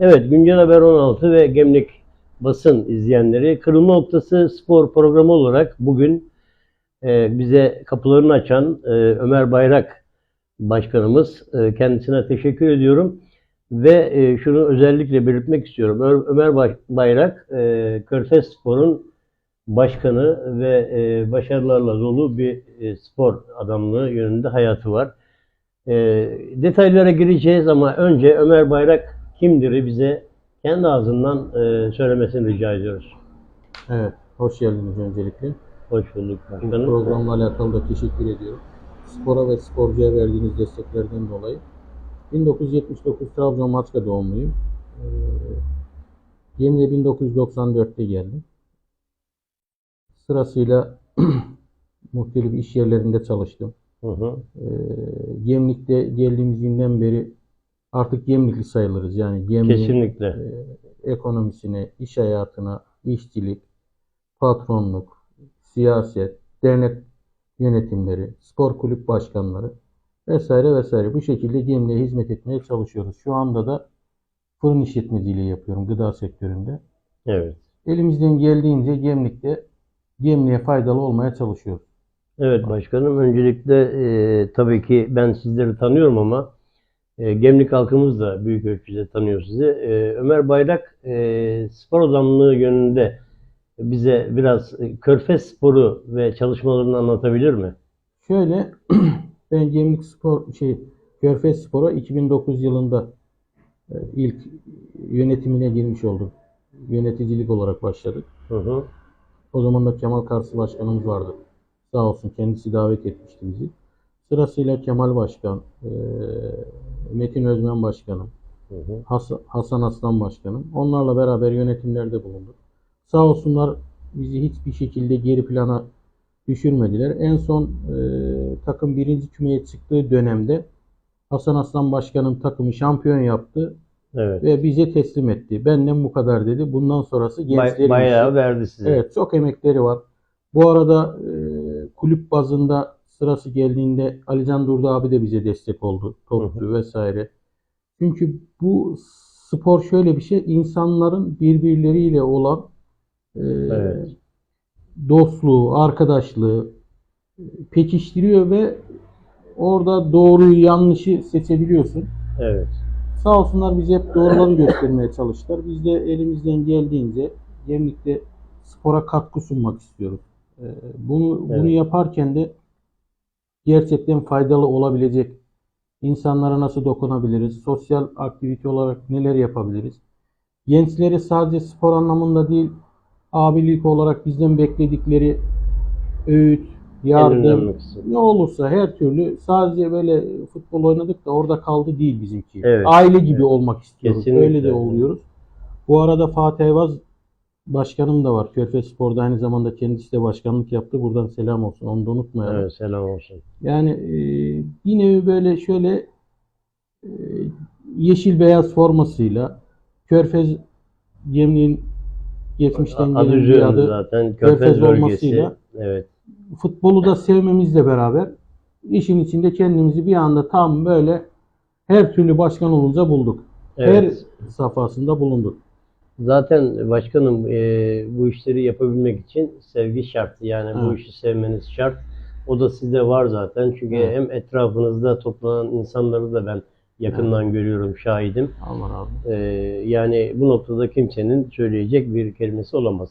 Evet, Güncel Haber 16 ve Gemlik basın izleyenleri Kırılma Noktası spor programı olarak bugün e, bize kapılarını açan e, Ömer Bayrak Başkanımız. E, kendisine teşekkür ediyorum. Ve e, şunu özellikle belirtmek istiyorum. Ö- Ömer Bay- Bayrak, e, Körfez Spor'un başkanı ve e, başarılarla dolu bir e, spor adamlığı yönünde hayatı var. E, detaylara gireceğiz ama önce Ömer Bayrak kimdir bize kendi ağzından e, söylemesini rica ediyoruz. Evet, hoş geldiniz öncelikle. Hoş bulduk Bu başkanım. programla alakalı da teşekkür ediyorum. Spora ve sporcuya verdiğiniz desteklerden dolayı. 1979 Trabzon Maçka doğumluyum. Ee, Gemli'ye 1994'te geldim. Sırasıyla muhtelif iş yerlerinde çalıştım. Hı hı. Ee, Gemlik'te geldiğimiz günden beri artık Gemlikli sayılırız. Yani Kesinlikle. e, ekonomisine, iş hayatına, işçilik, patronluk, siyaset, dernek yönetimleri, spor kulüp başkanları vesaire vesaire bu şekilde Gemli'ye hizmet etmeye çalışıyoruz. Şu anda da fırın işletmeciliği yapıyorum gıda sektöründe. Evet. Elimizden geldiğince Gemlik'te Gemli'ye faydalı olmaya çalışıyoruz. Evet başkanım. Öncelikle e, tabii ki ben sizleri tanıyorum ama e, Gemlik halkımız da büyük ölçüde tanıyor sizi. E, Ömer Bayrak e, spor adamlığı yönünde bize biraz e, Körfez sporu ve çalışmalarını anlatabilir mi? Şöyle ben Gemlik Spor şey Körfez Spor'a 2009 yılında e, ilk yönetimine girmiş oldum. Yöneticilik olarak başladık. Hı hı. O zaman da Kemal Karsı Başkanımız vardı. Sağ olsun kendisi davet etmişti bizi. Sırasıyla Kemal Başkan, e, Metin Özmen Başkanım, Hı hı. Has- Hasan Aslan Başkanım. Onlarla beraber yönetimlerde bulunduk. Sağ olsunlar bizi hiçbir şekilde geri plana düşürmediler. En son e, takım birinci kümeye çıktığı dönemde Hasan Aslan Başkanım takımı şampiyon yaptı Evet. ve bize teslim etti. Benden bu kadar dedi. Bundan sonrası Bay- gençlerin bayağı verdi size. Evet çok emekleri var. Bu arada e, kulüp bazında sırası geldiğinde Alican Durdu abi de bize destek oldu. Topçu vesaire. Çünkü bu spor şöyle bir şey. insanların birbirleriyle olan e, Evet. dostluğu, arkadaşlığı e, pekiştiriyor ve orada doğruyu yanlışı seçebiliyorsun. Evet. Sağ olsunlar bize hep doğruları göstermeye çalıştılar. Biz de elimizden geldiğince Gemlik'te spora katkı sunmak istiyoruz. Ee, Bunu bunu Evet. yaparken de gerçekten faydalı olabilecek insanlara nasıl dokunabiliriz? Sosyal aktivite olarak neler yapabiliriz? Gençleri sadece spor anlamında değil, abilik olarak bizden bekledikleri öğüt, yardım, ne olursa her türlü sadece böyle futbol oynadık da orada kaldı değil bizimki. Evet. Aile gibi Evet. olmak istiyoruz. Kesinlikle. Öyle de oluyoruz. Bu arada Fatih Ayvaz başkanım da var. Körfez Spor'da aynı zamanda kendisi de başkanlık yaptı. Buradan selam olsun. Onu da unutmayalım. Evet, selam olsun. Yani e, bir nevi böyle şöyle e, yeşil beyaz formasıyla Körfez Gemliğin geçmişten Adı gelen bir adı zaten Körfez Körfez bölgesi. olmasıyla Evet. futbolu da sevmemizle beraber işin içinde kendimizi bir anda tam böyle her türlü başkan olunca bulduk. Evet. Her safhasında bulunduk. Zaten başkanım e, bu işleri yapabilmek için sevgi şart. Yani bu Evet. işi sevmeniz şart. O da sizde var zaten. Çünkü Evet. hem etrafınızda toplanan insanları da ben yakından görüyorum, şahidim. Allah razı. E, yani bu noktada kimsenin söyleyecek bir kelimesi olamaz.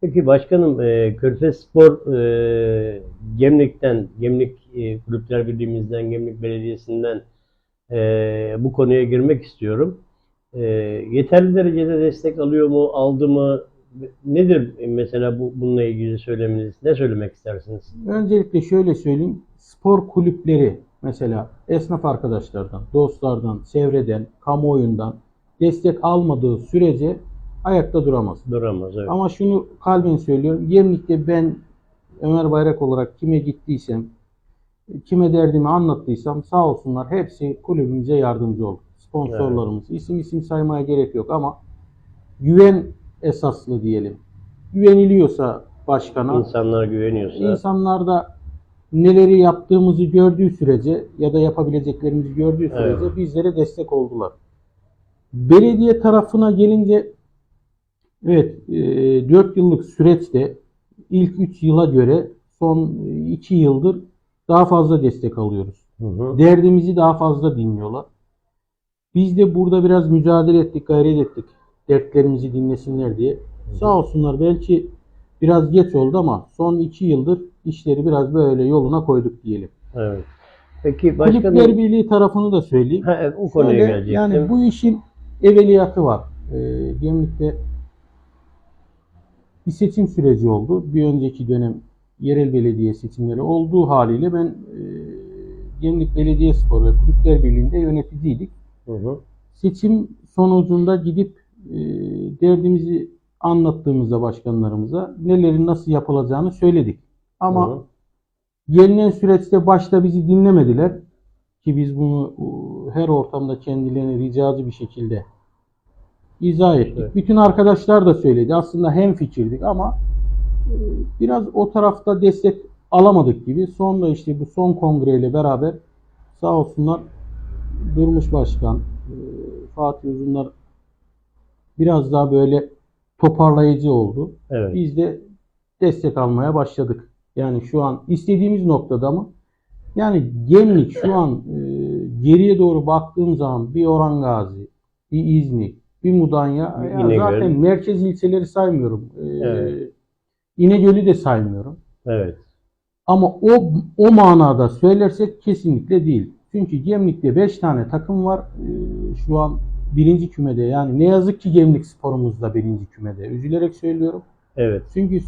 Peki başkanım e, Körfez Spor e, Gemlik'ten, Gemlik e, Kulüpler Birliğimizden, Gemlik Belediyesi'nden e, bu konuya girmek istiyorum. E, yeterli derecede destek alıyor mu, aldı mı? Nedir mesela bu bununla ilgili söyleminiz? Ne söylemek istersiniz? Öncelikle şöyle söyleyeyim. Spor kulüpleri mesela esnaf arkadaşlardan, dostlardan, çevreden, kamuoyundan destek almadığı sürece ayakta duramaz. Duramaz. Evet. Ama şunu kalben söylüyorum. Gemlik'te ben Ömer Bayrak olarak kime gittiysem, kime derdimi anlattıysam sağ olsunlar hepsi kulübümüze yardımcı oldu. Sponsorlarımız. isim isim saymaya gerek yok ama güven esaslı diyelim. Güveniliyorsa başkana, İnsanlar güveniyorsa. insanlar da neleri yaptığımızı gördüğü sürece ya da yapabileceklerimizi gördüğü sürece Evet. bizlere destek oldular. Belediye tarafına gelince evet e, 4 yıllık süreçte ilk 3 yıla göre son 2 yıldır daha fazla destek alıyoruz. Hı hı. Derdimizi daha fazla dinliyorlar. Biz de burada biraz mücadele ettik, gayret ettik. Dertlerimizi dinlesinler diye. Sağ olsunlar belki biraz geç oldu ama son 2 yıldır işleri biraz böyle yoluna koyduk diyelim. Evet. Peki başka Kulüpler Birliği tarafını da söyleyeyim. Ha, evet, o konuya Şöyle, gelecektim. yani bu işin evveliyatı var. Ee, Gemlik'te bir seçim süreci oldu. Bir önceki dönem yerel belediye seçimleri olduğu haliyle ben e, Gemlik Belediyespor ve Kulüpler Birliği'nde yöneticiydik. Hı hı. Seçim sonucunda gidip e, derdimizi anlattığımızda başkanlarımıza nelerin nasıl yapılacağını söyledik. Ama Hı hı. Gelinen süreçte başta bizi dinlemediler ki biz bunu e, her ortamda kendilerine ricacı bir şekilde izah ettik. Evet. Bütün arkadaşlar da söyledi. Aslında hem fikirdik ama e, biraz o tarafta destek alamadık gibi. Sonra işte bu son kongreyle beraber sağ olsunlar Durmuş Başkan, e, Fatih Uzunlar biraz daha böyle toparlayıcı oldu. Evet. Biz de destek almaya başladık. Yani şu an istediğimiz noktada mı? Yani Gemlik şu an e, geriye doğru baktığım zaman bir Orhan Gazi, bir İznik, bir Mudanya, Bir ya İnegöl. zaten merkez ilçeleri saymıyorum. E, Evet. İnegöl'ü de saymıyorum. Evet. Ama o o manada söylersek kesinlikle değil. Çünkü Gemlik'te 5 tane takım var. Ee, şu an birinci kümede. Yani ne yazık ki Gemlik sporumuz da birinci kümede. Üzülerek söylüyorum. Evet. Çünkü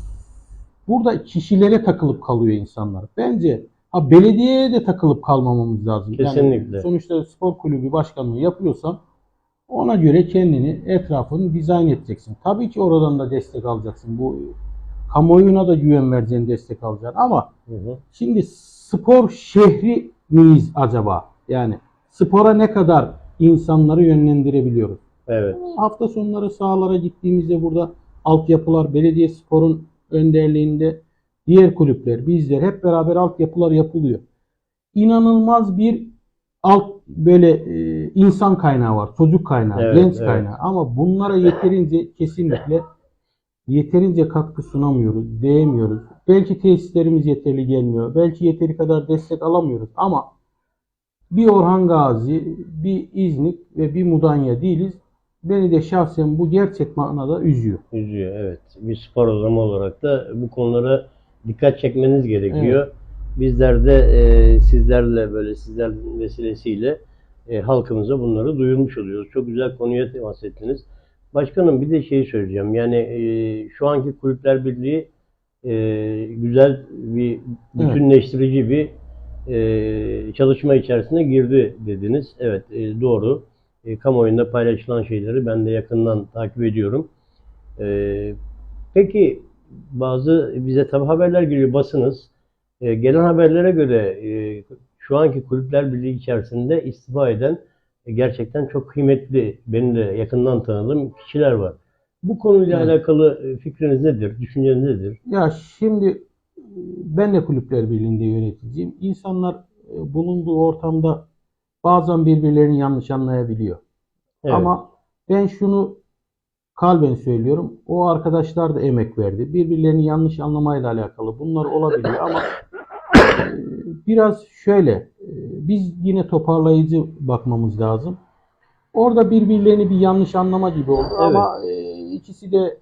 burada kişilere takılıp kalıyor insanlar. Bence ha belediyeye de takılıp kalmamamız lazım. Kesinlikle. Yani sonuçta spor kulübü başkanlığı yapıyorsan ona göre kendini, etrafını dizayn edeceksin. Tabii ki oradan da destek alacaksın. Bu kamuoyuna da güven vereceğin destek alacaksın. Ama Hı hı. Şimdi spor şehri miyiz acaba? Yani spora ne kadar insanları yönlendirebiliyoruz? Evet. Hafta sonları sahalara gittiğimizde burada altyapılar, belediye sporun önderliğinde diğer kulüpler, bizler hep beraber altyapılar yapılıyor. İnanılmaz bir alt böyle e, insan kaynağı var, çocuk kaynağı, Evet, genç evet. kaynağı. Ama bunlara yeterince kesinlikle yeterince katkı sunamıyoruz, değmiyoruz. Belki tesislerimiz yeterli gelmiyor. Belki yeteri kadar destek alamıyoruz ama bir Orhan Gazi, bir İznik ve bir Mudanya değiliz. Beni de şahsen bu gerçek manada üzüyor. Üzüyor. Evet. Bir spor adamı olarak da bu konulara dikkat çekmeniz gerekiyor. Bizler de e, sizlerle böyle sizlerin vesilesiyle e, halkımıza bunları duyurmuş oluyoruz. Çok güzel konuya temas ettiniz. Başkanım bir de şeyi söyleyeceğim. Yani e, şu anki Kulüpler Birliği e, güzel bir bütünleştirici bir e, çalışma içerisine girdi dediniz. Evet e, doğru. E, kamuoyunda paylaşılan şeyleri ben de yakından takip ediyorum. E, peki bazı bize tabi haberler geliyor basınız. E, gelen haberlere göre e, şu anki Kulüpler Birliği içerisinde istifa eden e, gerçekten çok kıymetli, benim de yakından tanıdığım kişiler var. Bu konuyla Evet. alakalı e, fikriniz nedir, düşünceniz nedir? Ya şimdi e, ben de Kulüpler Birliği'nde yöneticiyim. İnsanlar e, bulunduğu ortamda bazen birbirlerini yanlış anlayabiliyor. Evet. Ama ben şunu kalben söylüyorum. O arkadaşlar da emek verdi. Birbirlerini yanlış anlamayla alakalı. Bunlar olabiliyor ama biraz şöyle biz yine toparlayıcı bakmamız lazım. Orada birbirlerini bir yanlış anlama gibi oldu Evet. ama ikisi de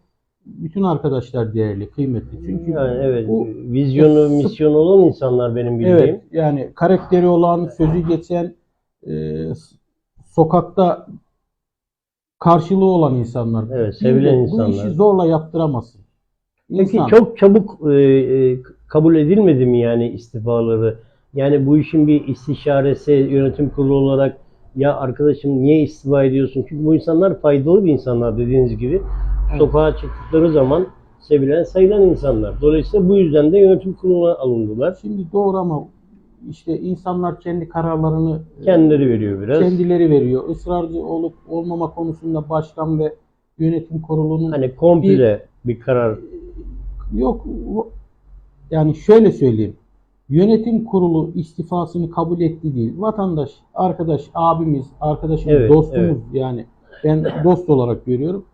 bütün arkadaşlar değerli, kıymetli. Çünkü yani evet, bu vizyonu, misyonu olan insanlar benim bildiğim. Evet, yani karakteri olan, sözü geçen, e, sokakta karşılığı olan insanlar. Evet, sevilen de insanlar. Bu işi zorla yaptıramazsın. Peki İnsan- çok çabuk e, e, kabul edilmedi mi yani istifaları? Yani bu işin bir istişaresi yönetim kurulu olarak ya arkadaşım niye istifa ediyorsun? Çünkü bu insanlar faydalı bir insanlar dediğiniz gibi. Evet. Sokağa çıktıkları zaman sevilen, sayılan insanlar. Dolayısıyla bu yüzden de yönetim kuruluna alındılar. Şimdi doğru ama işte insanlar kendi kararlarını e, Kendileri veriyor biraz. kendileri veriyor. Israrcı olup olmama konusunda başkan ve yönetim kurulunun Hani komple bir karar. Yok o- yani şöyle söyleyeyim. Yönetim kurulu istifasını kabul etti değil. Vatandaş, arkadaş, abimiz, arkadaşımız, Evet, dostumuz yani Ben dost olarak görüyorum.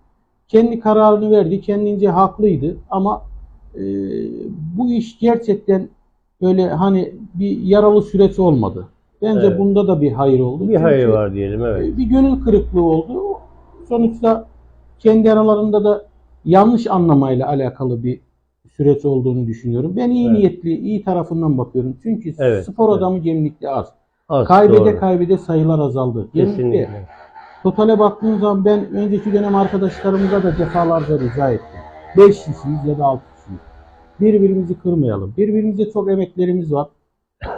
Kendi kararını verdi. Kendince haklıydı ama e, bu iş gerçekten böyle hani bir yaralı süreç olmadı. Bence Evet. bunda da bir hayır oldu. Bir hayır var diyelim evet. e, Bir gönül kırıklığı oldu. Sonuçta kendi aralarında da yanlış anlamayla alakalı bir süreç olduğunu düşünüyorum. Ben iyi Evet. niyetli, iyi tarafından bakıyorum. Çünkü Evet, spor evet. adamı gemlikte az. Az, Kaybede doğru. kaybede sayılar azaldı. Gemlikte Kesinlikle. Totale baktığım zaman ben önceki dönem arkadaşlarımıza da defalarca rica ettim. 5 kişiyiz ya da 6 kişiyiz. Birbirimizi kırmayalım. Birbirimize çok emeklerimiz var.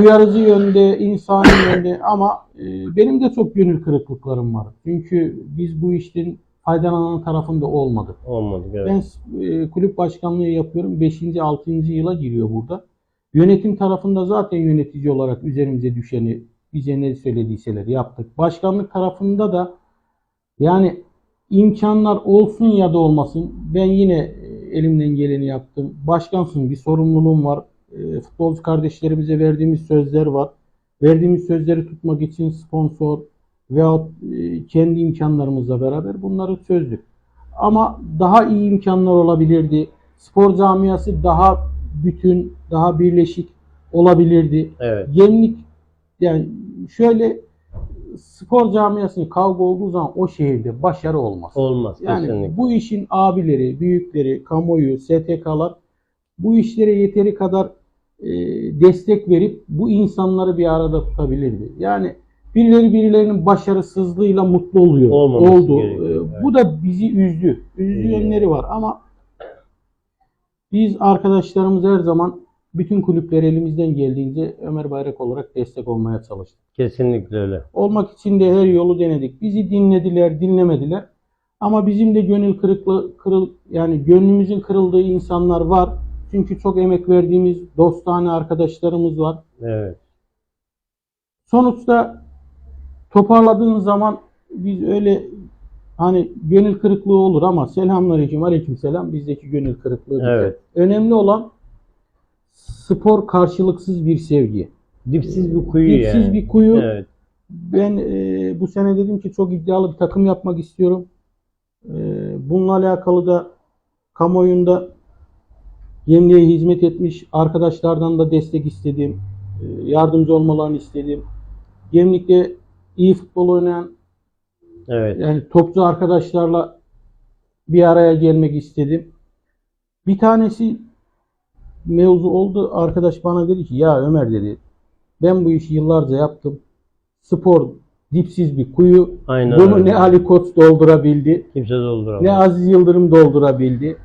Uyarıcı yönde, insani yönde ama e, benim de çok gönül kırıklıklarım var. Çünkü biz bu işten faydalanan tarafında olmadık. Olmadı evet. Ben e, kulüp başkanlığı yapıyorum. 5. 6. yıla giriyor burada. Yönetim tarafında zaten yönetici olarak üzerimize düşeni bize ne söylediyseler yaptık. Başkanlık tarafında da yani imkanlar olsun ya da olmasın ben yine e, elimden geleni yaptım. Başkansın bir sorumluluğum var. E, Futbolcu kardeşlerimize verdiğimiz sözler var. Verdiğimiz sözleri tutmak için sponsor veyahut e, kendi imkanlarımızla beraber bunları çözdük. Ama daha iyi imkanlar olabilirdi. Spor camiası daha bütün, daha birleşik olabilirdi. Evet. Gemlik yani şöyle spor camiasının kavga olduğu zaman o şehirde başarı olmaz. Olmaz Yani kesinlikle. bu işin abileri, büyükleri, kamuoyu, STK'lar bu işlere yeteri kadar e, destek verip bu insanları bir arada tutabilirdi. Yani birileri birilerinin başarısızlığıyla mutlu oluyor. Olmaması oldu. gerekiyor, E. Bu da bizi üzdü. Üzdü yönleri var ama biz arkadaşlarımız her zaman bütün kulüpler elimizden geldiğince Ömer Bayrak olarak destek olmaya çalıştık. Kesinlikle öyle. Olmak için de her yolu denedik. Bizi dinlediler, dinlemediler. Ama bizim de gönül kırıklığı, kırıl, yani gönlümüzün kırıldığı insanlar var. Çünkü çok emek verdiğimiz dostane arkadaşlarımız var. Evet. Sonuçta toparladığın zaman biz öyle hani gönül kırıklığı olur ama selamünaleyküm aleykümselam bizdeki gönül kırıklığı. Evet. Önemli olan spor karşılıksız bir sevgi. Dipsiz bir kuyu Dipsiz yani. bir kuyu. Evet. Ben e, bu sene dedim ki çok iddialı bir takım yapmak istiyorum. E, bununla alakalı da kamuoyunda Yemliğe hizmet etmiş arkadaşlardan da destek istedim. E, yardımcı olmalarını istedim. Gemlik'te iyi futbol oynayan Evet. yani topçu arkadaşlarla bir araya gelmek istedim. Bir tanesi mevzu oldu. Arkadaş bana dedi ki ya Ömer dedi ben bu işi yıllarca yaptım. Spor dipsiz bir kuyu. Aynen Bunu öyle. ne Ali Koç doldurabildi, Kimse dolduramaz. ne Aziz Yıldırım doldurabildi.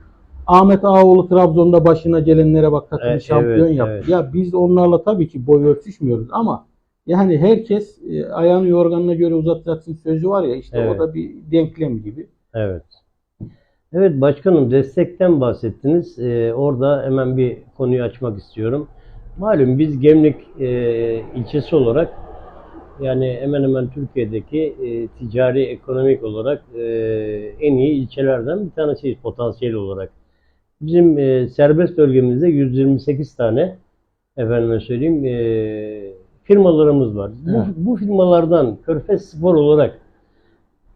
Ahmet Ağaoğlu Trabzon'da başına gelenlere bak takımı Evet, şampiyon evet, yaptı. evet. Ya biz onlarla tabii ki boy ölçüşmüyoruz ama yani herkes e, ayağını yorganına göre uzatacaksın sözü var ya işte Evet. o da bir denklem gibi. Evet. Evet başkanım destekten bahsettiniz. Ee, orada hemen bir konuyu açmak istiyorum. Malum biz Gemlik e, ilçesi olarak yani hemen hemen Türkiye'deki e, ticari ekonomik olarak e, en iyi ilçelerden bir tanesiyiz potansiyel olarak. Bizim e, serbest bölgemizde 128 tane efendime söyleyeyim e, firmalarımız var. Evet. Bu, bu firmalardan Körfez Spor olarak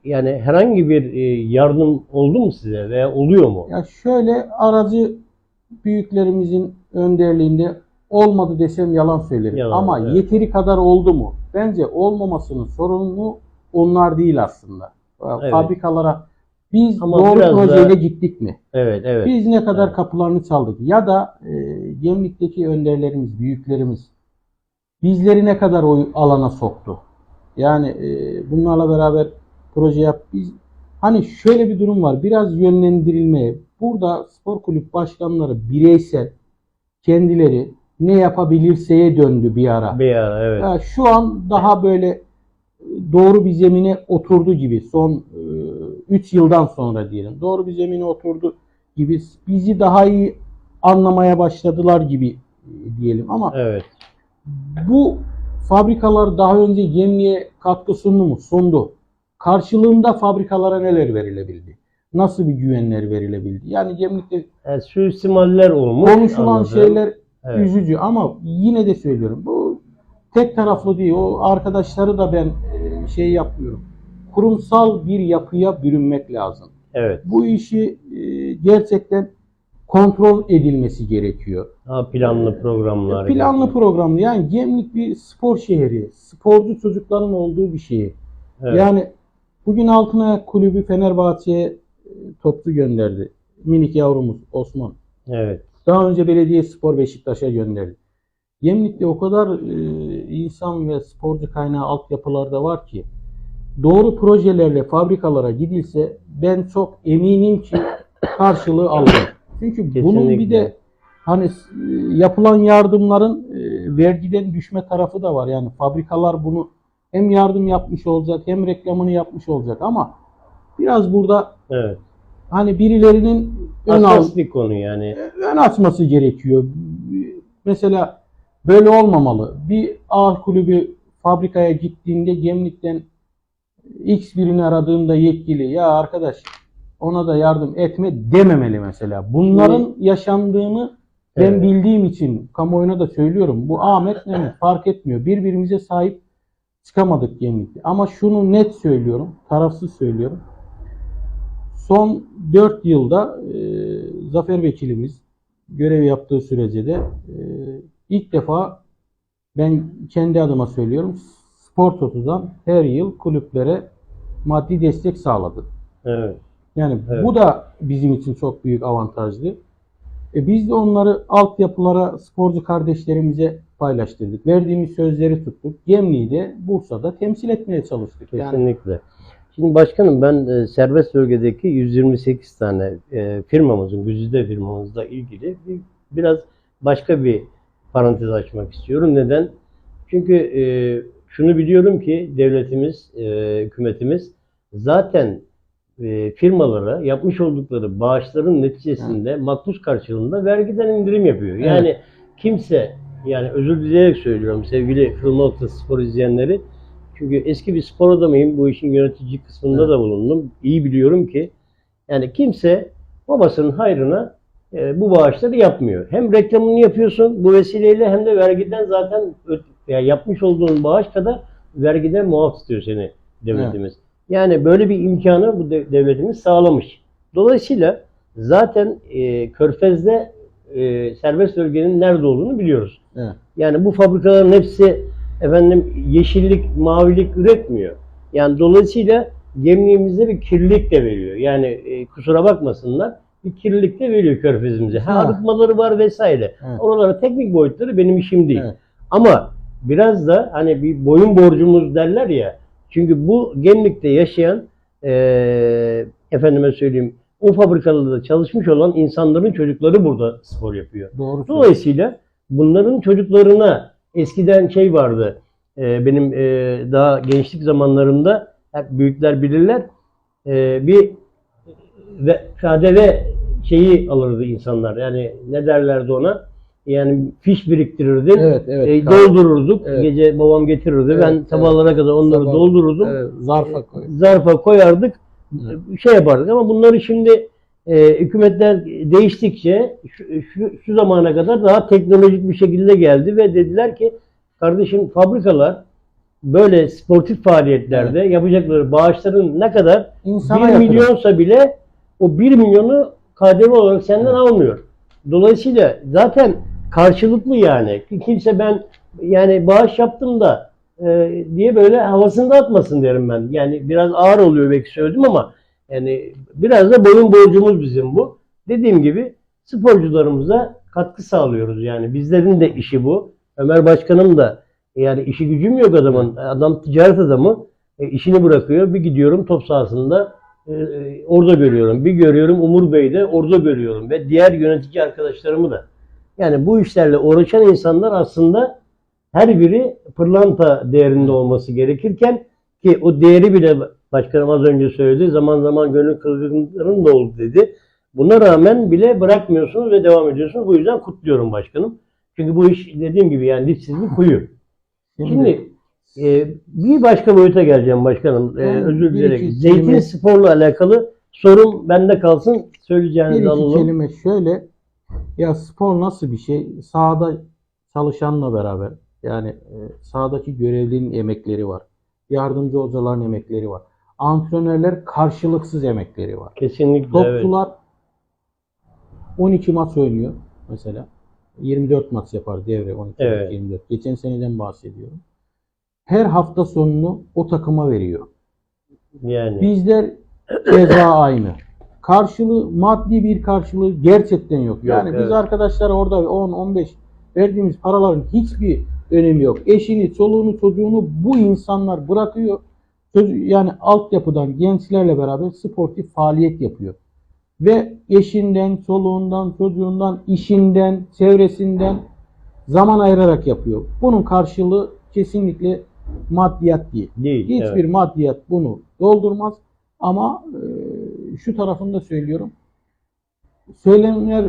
yani herhangi bir e, yardım oldu mu size veya oluyor mu? Ya şöyle aracı büyüklerimizin önderliğinde olmadı desem yalan söylerim. Yalan, Ama evet. yeteri kadar oldu mu? Bence olmamasının sorumlu onlar değil aslında. Evet. Fabrikalara biz Ama doğru biraz da- projeyle gittik mi? Evet, evet. Biz ne kadar Evet. kapılarını çaldık ya da e, Gemlik'teki önderlerimiz, büyüklerimiz bizleri ne kadar o alana soktu? Yani e, bunlarla beraber proje yap. Biz hani şöyle bir durum var. Biraz yönlendirilmeye. Burada spor kulüp başkanları bireysel kendileri ne yapabilirseye döndü bir ara. Bir ara evet. Ya şu an daha böyle e, doğru bir zemine oturdu gibi son 3 yıldan sonra diyelim. Doğru bir zemine oturdu gibi bizi daha iyi anlamaya başladılar gibi e, diyelim ama Evet. bu fabrikalar daha önce Gemliğe katkı sundu mu? Sundu. Karşılığında fabrikalara neler verilebildi? Nasıl bir güvenler verilebildi? Yani Gemlik'te Yani suistimaller olmuş. konuşulan anladığım. şeyler Evet. üzücü ama yine de söylüyorum. Bu tek taraflı değil. O arkadaşları da ben e, şey yapmıyorum. kurumsal bir yapıya bürünmek lazım. Evet. Bu işi e, gerçekten kontrol edilmesi gerekiyor. Daha planlı programlar. Planlı programlı yani Gemlik bir spor şehri, sporcu çocukların olduğu bir şehir. Evet. Yani bugün Altınayak Kulübü Fenerbahçe'ye e, topçu gönderdi. Minik yavrumuz Osman. Evet. Daha önce Belediye Spor Beşiktaş'a gönderdi. Gemlik'te o kadar e, insan ve sporcu kaynağı altyapılarda var ki doğru projelerle fabrikalara gidilse ben çok eminim ki karşılığı alır. Çünkü bunun bir Kesinlikle. de hani e, yapılan yardımların e, vergiden düşme tarafı da var. Yani fabrikalar bunu hem yardım yapmış olacak hem reklamını yapmış olacak ama biraz burada Evet. hani birilerinin ön al, bir konu yani. ön açması gerekiyor. Mesela böyle olmamalı. Bir A kulübü fabrikaya gittiğinde Gemlik'ten X birini aradığında yetkili ya arkadaş ona da yardım etme dememeli mesela. Bunların yaşandığını ben Evet. bildiğim için kamuoyuna da söylüyorum. Bu Ahmet Mehmet fark etmiyor. Birbirimize sahip çıkamadık Gemlik'te. Ama şunu net söylüyorum. Tarafsız söylüyorum. Son 4 yılda e, Zafer Vekilimiz görev yaptığı sürece de e, ilk defa ben kendi adıma söylüyorum Spor Toto'dan her yıl kulüplere maddi destek sağladı. Evet. Yani Evet. bu da bizim için çok büyük avantajlı. E biz de onları altyapılara, sporcu kardeşlerimize paylaştırdık. Verdiğimiz sözleri tuttuk. Gemli'yi de Bursa'da temsil etmeye çalıştık. Yani Kesinlikle. Şimdi başkanım ben e, serbest bölgedeki 128 tane e, firmamızın, güzide firmamızla ilgili bir, biraz başka bir parantez açmak istiyorum. Neden? Çünkü e, şunu biliyorum ki devletimiz, e, hükümetimiz zaten e, firmalara yapmış oldukları bağışların neticesinde makbuz karşılığında vergiden indirim yapıyor. Evet. Yani kimse yani özür dileyerek söylüyorum sevgili Fırın Noktası Spor izleyenleri çünkü eski bir spor adamıyım. Bu işin yönetici kısmında Evet. da bulundum. İyi biliyorum ki yani kimse babasının hayrına e, bu bağışları yapmıyor. Hem reklamını yapıyorsun bu vesileyle hem de vergiden zaten ö- ya yapmış olduğun bağış kadar vergiden muaf tutuyor seni devletimiz. Yani böyle bir imkanı bu de- devletimiz sağlamış. Dolayısıyla zaten e, Körfez'de e, serbest bölgenin nerede olduğunu biliyoruz. evet. Yani bu fabrikaların hepsi efendim yeşillik, mavilik üretmiyor. Yani dolayısıyla gemliğimize bir kirlilik de veriyor. Yani e, kusura bakmasınlar bir kirlilik de veriyor körfezimize. Ha, Ha. arıtmaları var vesaire. Evet. Oralara teknik boyutları benim işim değil. Evet. Ama biraz da hani bir boyun borcumuz derler ya. Çünkü bu gemlikte yaşayan e, efendime söyleyeyim o fabrikalarda çalışmış olan insanların çocukları burada spor yapıyor. Doğru. Dolayısıyla bunların çocuklarına eskiden şey vardı. e, benim e, daha gençlik zamanlarımda hep büyükler bilirler. e, bir ve KDV şeyi alırdı insanlar. Yani ne derlerdi ona? Yani fiş biriktirirdi. Evet, evet. E, doldururduk. Evet. Gece babam getirirdi. Evet, ben evet. sabahlara kadar onları Sabah- doldururdum. Evet, zarfa koy. Zarfa koyardık. Evet. Şey yapardık ama bunları şimdi e, hükümetler değiştikçe şu, şu, şu zamana kadar daha teknolojik bir şekilde geldi ve dediler ki kardeşim fabrikalar böyle sportif faaliyetlerde yapacakları bağışların ne kadar İnsana 1 yatırım. milyonsa bile o 1 milyonu KDV olarak senden almıyor. Dolayısıyla zaten karşılıklı yani. Kimse ben yani bağış yaptım da e, diye böyle havasını da atmasın derim ben. Yani biraz ağır oluyor belki söyledim ama yani biraz da boyun borcumuz bizim bu. Dediğim gibi sporcularımıza katkı sağlıyoruz yani. Bizlerin de işi bu. Ömer Başkanım da yani işi gücüm yok adamın. Adam ticaret adamı. E, işini bırakıyor. Bir gidiyorum top sahasında e, e, orada görüyorum. Bir görüyorum Umur Bey'de orada görüyorum. Ve diğer yönetici arkadaşlarımı da. Yani bu işlerle uğraşan insanlar aslında her biri pırlanta değerinde olması gerekirken ki o değeri bile başkanım az önce söyledi. Zaman zaman gönül kırgınlığının da oldu dedi. Buna rağmen bile bırakmıyorsunuz ve devam ediyorsunuz. Bu yüzden kutluyorum başkanım. Çünkü bu iş dediğim gibi yani dipsiz bir kuyu. Şimdi e, bir başka boyuta geleceğim başkanım. E, özür dilerim. Zeytin kelime- sporla alakalı sorum bende kalsın. Söyleyeceğinizi Bir iki alalım. kelime şöyle. Ya spor nasıl bir şey? Sahada çalışanla beraber yani e, sahadaki görevlinin emekleri var. Yardımcı hocaların emekleri var. Antrenörler karşılıksız emekleri var. Kesinlikle evet. Topçular 12 maç oynuyor mesela. 24 maç yapar devre 12 Evet. 24. Geçen seneden bahsediyorum. Her hafta sonunu o takıma veriyor. Yani Bizler ceza aynı. Karşılığı maddi bir karşılığı gerçekten yok. Yani biz evet. arkadaşlar orada 10 15 verdiğimiz paraların hiçbir önemi yok. Eşini, çoluğunu, çocuğunu bu insanlar bırakıyor. Yani altyapıdan gençlerle beraber sportif faaliyet yapıyor. Ve eşinden, çoluğundan, çocuğundan, işinden, çevresinden zaman ayırarak yapıyor. Bunun karşılığı kesinlikle maddiyat değil. değil. Hiçbir evet. maddiyat bunu doldurmaz. Ama e, şu tarafını da söylüyorum. Söylemler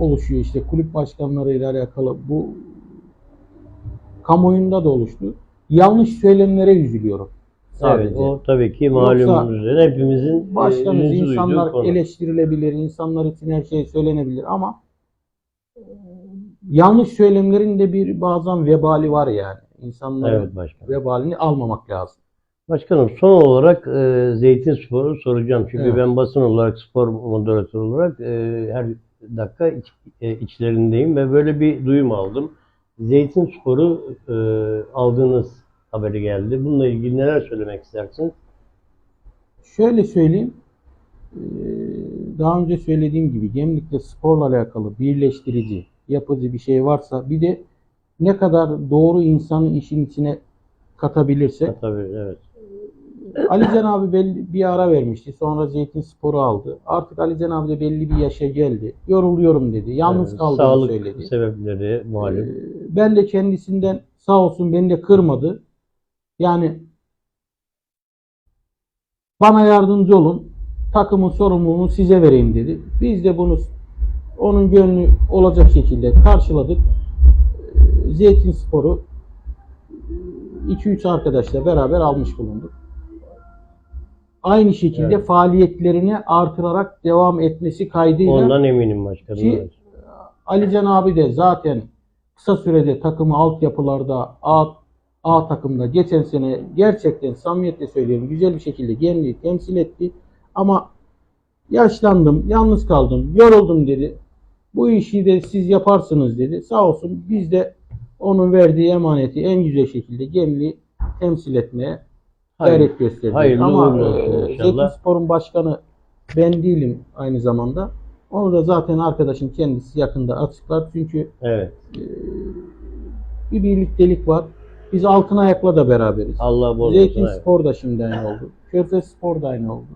oluşuyor işte kulüp başkanlarıyla alakalı. Bu kamuoyunda da oluştu. Yanlış söylemlere üzülüyorum. Sadece. Evet, o tabii ki malumunuz üzere hepimizin Başkanız, e, duyduğu insanlar konu. eleştirilebilir, insanlar için her şey söylenebilir ama e, yanlış söylemlerin de bir bazen vebali var yani. İnsanların Evet başkanım. vebalini almamak lazım. Başkanım son olarak e, Zeytin Spor'u soracağım. Çünkü Evet. ben basın olarak, spor moderatörü olarak e, her dakika iç, e, içlerindeyim ve böyle bir duyum aldım. Zeytin Spor'u e, aldığınız haberi geldi. Bununla ilgili neler söylemek istersiniz? Şöyle söyleyeyim. eee, Daha önce söylediğim gibi Gemlik'te sporla alakalı birleştirici, yapıcı bir şey varsa bir de ne kadar doğru insanı işin içine katabilirsek. Tabii evet. Alican abi belli bir ara vermişti. Sonra Zeytin Spor'u aldı. Artık Alican abi de belli bir yaşa geldi. Yoruluyorum dedi. Yalnız Evet, kaldığını Sağlık söyledi. sebepleri malum. Ee, Ben de kendisinden sağ olsun beni de kırmadı. Yani bana yardımcı olun. Takımın sorumluluğunu size vereyim dedi. Biz de bunu onun gönlü olacak şekilde karşıladık. Ee, Zeytin Spor'u 2-3 arkadaşla beraber almış bulunduk. Aynı şekilde Evet. faaliyetlerini artırarak devam etmesi kaydıyla Ondan eminim başkanım. Ki- evet. Alican abi de zaten kısa sürede takımı altyapılarda A, A takımda geçen sene gerçekten samimiyetle söylüyorum güzel bir şekilde Gemliği temsil etti. Ama yaşlandım, yalnız kaldım, yoruldum dedi. Bu işi de siz yaparsınız dedi. Sağ olsun biz de onun verdiği emaneti en güzel şekilde Gemliği temsil etmeye Hayır- gayret gösterdik. hayırlı Ama e. Zeytin Spor'un başkanı ben değilim aynı zamanda. Onu da zaten arkadaşın kendisi yakında açıklar. Çünkü Evet. bir birliktelik var. Biz altın ayakla da beraberiz. Allah bol Zeytin. Spor da şimdi aynı oldu. Körfez Spor da aynı oldu.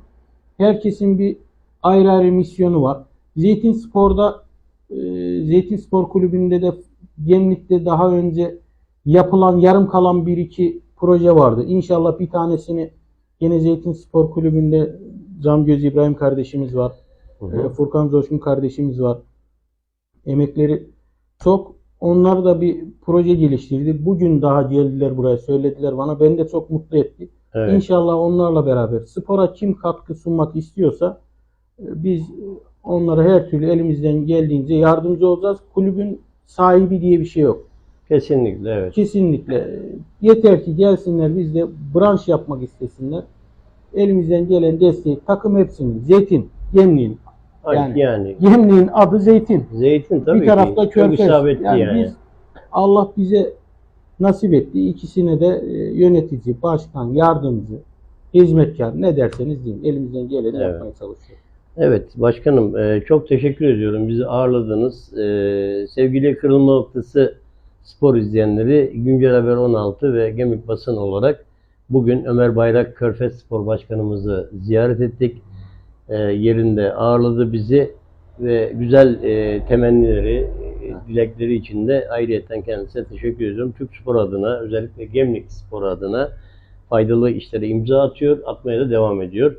Herkesin bir ayrı ayrı misyonu var. Zeytin Spor'da e, Zeytin Spor Kulübü'nde de Gemlik'te daha önce yapılan yarım kalan bir iki proje vardı. İnşallah bir tanesini yine Zeytin Spor Kulübü'nde Camgöz İbrahim kardeşimiz var. Hı Ee, hı. Furkan Coşkun kardeşimiz var. Emekleri çok. Onlar da bir proje geliştirdi. Bugün daha geldiler buraya söylediler bana. Beni de çok mutlu etti. Evet. İnşallah onlarla beraber spora kim katkı sunmak istiyorsa e, biz onlara her türlü elimizden geldiğince yardımcı olacağız. Kulübün sahibi diye bir şey yok. Kesinlikle evet. Kesinlikle. Yeter ki gelsinler biz de branş yapmak istesinler. Elimizden gelen desteği takım hepsinin. Zeytin, Gemliğin. Yani, Yani- Gemliğin adı Zeytin. zeytin tabii bir tarafta ki çok Körfez. isabetli Yani, yani. biz Allah bize nasip etti. İkisine de e, yönetici, başkan, yardımcı, hizmetkar ne derseniz deyin. Elimizden geleni Evet. yapmaya çalışıyoruz. Evet başkanım e, çok teşekkür ediyorum. Bizi ağırladınız. E, sevgili Kırılma Noktası spor izleyenleri Güncel Haber 16 ve Gemlik Basın olarak bugün Ömer Bayrak Körfez Spor Başkanımızı ziyaret ettik. E, yerinde ağırladı bizi ve güzel e, temennileri, e, dilekleri için de ayrıyeten kendisine teşekkür ediyorum. Türk spor adına, özellikle Gemlik spor adına faydalı işlere imza atıyor, atmaya da devam ediyor.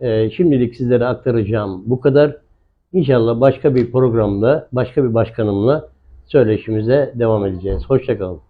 Ee, şimdilik sizlere aktaracağım bu kadar. İnşallah başka bir programda, başka bir başkanımla söyleşimize devam edeceğiz. Hoşçakalın.